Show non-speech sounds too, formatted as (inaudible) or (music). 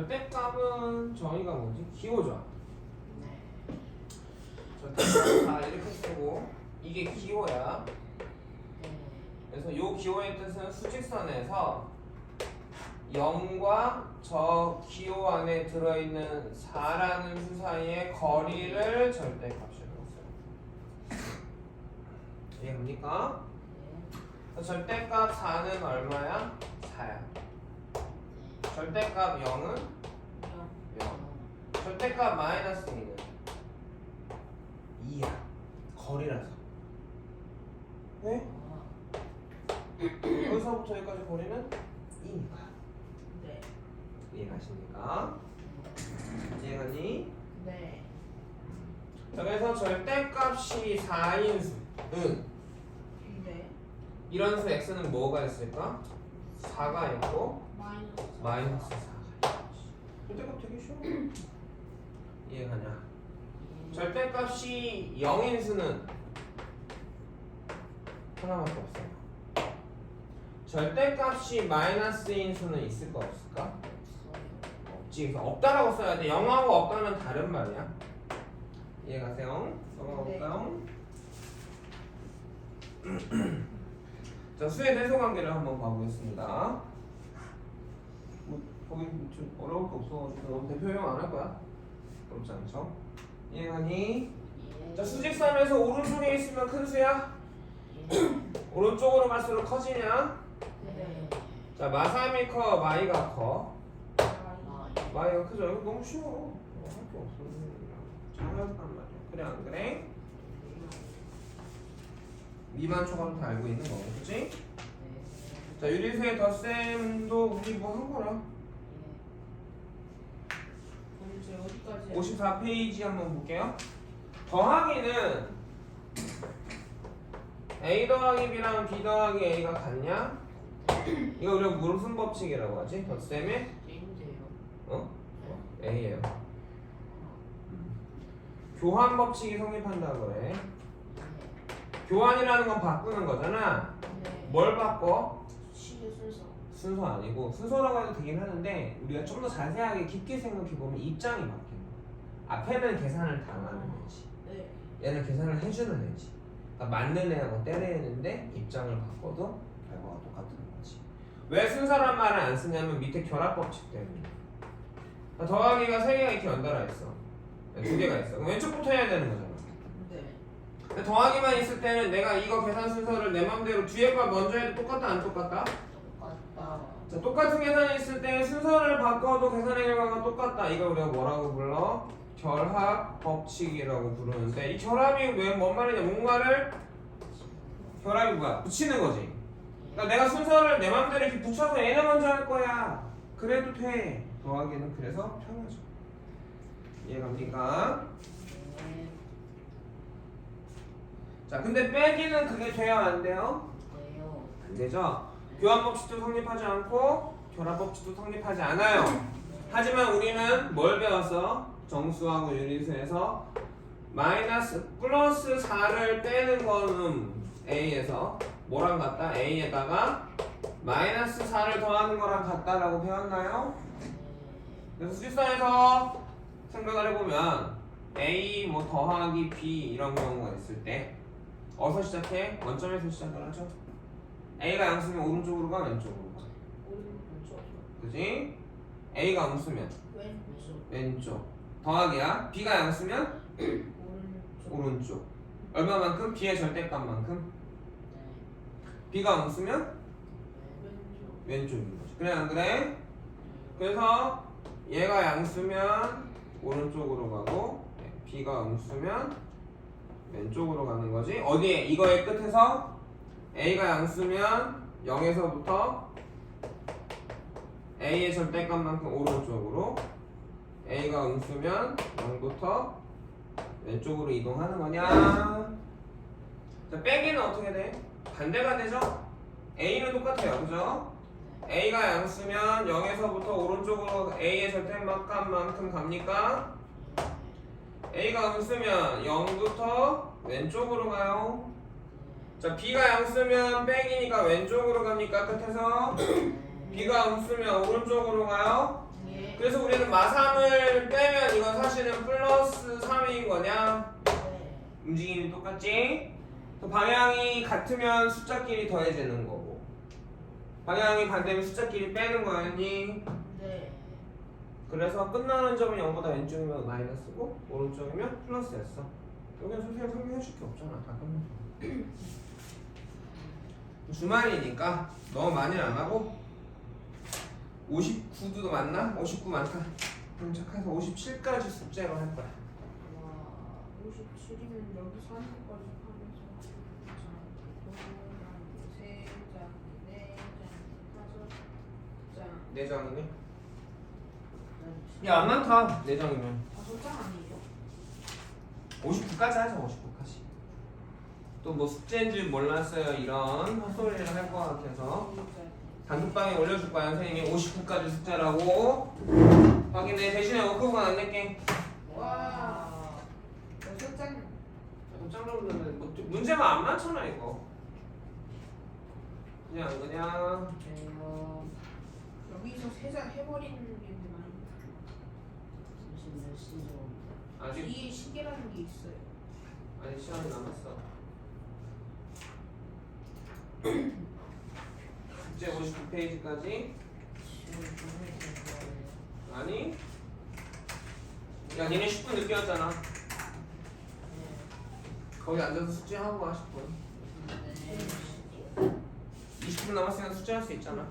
절대값은 저희가 뭐지? 기호죠. 네. 절대값 다 이렇게 쓰고 이게 기호야. 네. 그래서 요 기호의 뜻은 수직선에서 0과 저 기호 안에 들어있는 4라는 수 사이의 거리를 절대값이라고 써요. 이해갑니까? 네. 절대값 4는 얼마야? 4야. 절대값 0은 0. 절대값 마이너스 2는 2야. 거리라서. 네? 여기서부터 여기까지 거리는 2니까. 네. 이해가십니까? 이해가니? 네. 자, 그래서 절대값이 4인 수는 네. 이런 수 x는 뭐가 있을까? 4가 있고 마이너스. 마이너스 4가 있고 절대값 되게 쉬워 (clears throat) 이해가냐? 절대값이 0인 수는 하나밖에 없어요 절대값이 마이너스인 수는 있을까 없을까? 없지 그래서 없다라고 써야 돼 0하고 없다는 다른 말이야 이해가세요? 넘어가 볼까요? (clears throat) (clears throat) 자 수의 대소 관계를 한번 봐보겠습니다 뭐 거기 좀 어려울 거 없어가지고 너무 대표용 안 할 거야 어렵지 않죠? 이해가니? 자 수직선에서 오른쪽에 있으면 큰 수야? 오른쪽으로 갈수록 커지냐? 네. 자 마삼이 커 마이가 커 마이. 마이가 크죠? 이거 너무 쉬워 할 게 없어 잘한단 말이야 그래 안 그래? 미만 초과도 다 알고 있는 거고 그치? 자 유리수의 덧셈도 우리 뭐 한 거라 그럼 이제 어디까지? 54페이지 한번 볼게요 더하기는 A 더하기 B랑 B 더하기 A가 같냐? 이거 우리가 무슨 법칙이라고 하지? 덧셈의 인데요. 어? A예요 교환 법칙이 성립한다 그래 교환이라는 건 바꾸는 거잖아. 네. 뭘 바꿔? 시계 순서. 순서 아니고 순서라고 해도 되긴 하는데 우리가 좀 더 자세하게 깊게 생각해 보면 입장이 바뀌는 거야. 앞에는 계산을 당하는 애지. 네. 얘는 계산을 해주는 애지. 그러니까 맞는 애하고 때리는데 입장을 바꿔도 결과가 똑같은 거지. 왜 순서란 말을 안 쓰냐면 밑에 결합 법칙 때문에 그러니까 더하기가 세 개가 이렇게 연달아 있어. 두 개가 있어. 그럼 왼쪽부터 해야 되는 거잖아 더하기만 있을 때는 내가 이거 계산 순서를 내 맘대로 뒤에 걸 먼저 해도 똑같다 안 똑같다? 똑같다. 자, 똑같은 계산이 있을 때 순서를 바꿔도 계산의 결과가 똑같다. 이걸 우리가 뭐라고 불러? 결합 법칙이라고 부르는데 이 결합이 왜 뭔 말이냐? 뭔가를 결합이 뭐야? 붙이는 거지. 그러니까 내가 순서를 내 맘대로 이렇게 붙여서 얘는 먼저 할 거야. 그래도 돼. 더하기는 그래서 편하죠. 이해갑니까? 네. 자, 근데 빼기는 그게 돼요, 안 돼요? 네요. 안 되죠. 교환 법칙도 성립하지 않고 결합 법칙도 성립하지 않아요. 하지만 우리는 뭘 배웠어? 정수하고 유리수에서 마이너스 플러스 4를 빼는 거는 A에서 뭐랑 같다? A에다가 마이너스 4를 더하는 거랑 같다라고 배웠나요? 그래서 수직선에서 생각을 해보면 A 뭐 더하기 B 이런 경우가 있을 때 어디서 시작해? 원점에서 시작을 하죠. A가 양수면 오른쪽으로 가 왼쪽으로 가. 오른쪽. 그지? A가 음수면 왼쪽. 왼쪽. 더하기야. B가 양수면 오른쪽. 오른쪽. 얼마만큼? B의 절대값만큼. 네. B가 음수면 왼쪽. 왼쪽인 거지. 그래 안 그래? 그래서 얘가 양수면 오른쪽으로 가고 B가 음수면 왼쪽으로 가는 거지. 어디에? 이거의 끝에서 A가 양수면 0에서부터 A의 절대값만큼 오른쪽으로 A가 음수면 0부터 왼쪽으로 이동하는 거냐? 자, 빼기는 어떻게 돼? 반대가 되죠? A는 똑같아요. 그죠? A가 양수면 0에서부터 오른쪽으로 A의 절대값만큼 갑니까? A가 음수면 0부터 왼쪽으로 가요. 자, B가 양수면 빼기니까 왼쪽으로 갑니까? 끝에서 B가 음수면 오른쪽으로 가요. 네. 네. 그래서 우리는 마삼을 빼면 이건 사실은 플러스 3인 거냐? 네. 움직임이 똑같지? 또 방향이 같으면 숫자끼리 더해지는 거고 방향이 반대면 숫자끼리 빼는 거였니? 네. 그래서 끝나는 점은 0보다 왼쪽이면 마이너스고 오른쪽이면 플러스였어. 여기는 선생님 설명해 줄 게 없잖아. 다 끝났어 주말이니까 너무 많이 안 하고 59도 맞나? 59 많다. 그럼 착해서 57까지 숙제로 할 거야. 와, 57이면 여기서 한 번까지 하면서 세 장, 네. 장, 다섯 장, 4장이네 야안 많다. 4장이면. 다섯 장 아니에요? 59까지 하자 59까지. 또 뭐 숙제인지 몰랐어요 이런 헛소리를 할 것 같아서. 단톡방에 올려줄 거야 선생님이? 59까지 숙제라고? 확인해. 대신에 워크북은 안 낼게. 와, 여섯 장. 깜짝 뭐, 문제가 안 많잖아 이거. 그냥 그냥. 네요. 여기서 세장 해버리는 게 많이. 지금 몇 시죠? 아직 뒤에 시계라는 게 있어요. 아직 시간이 남았어 숙제 59페이지까지 지금 보내는 거예요. 아니 야 니네 10분 늦게 왔잖아 네. 거기 앉아서 숙제하고 와 10분 네. 20분 남았으니까 숙제할 수 있잖아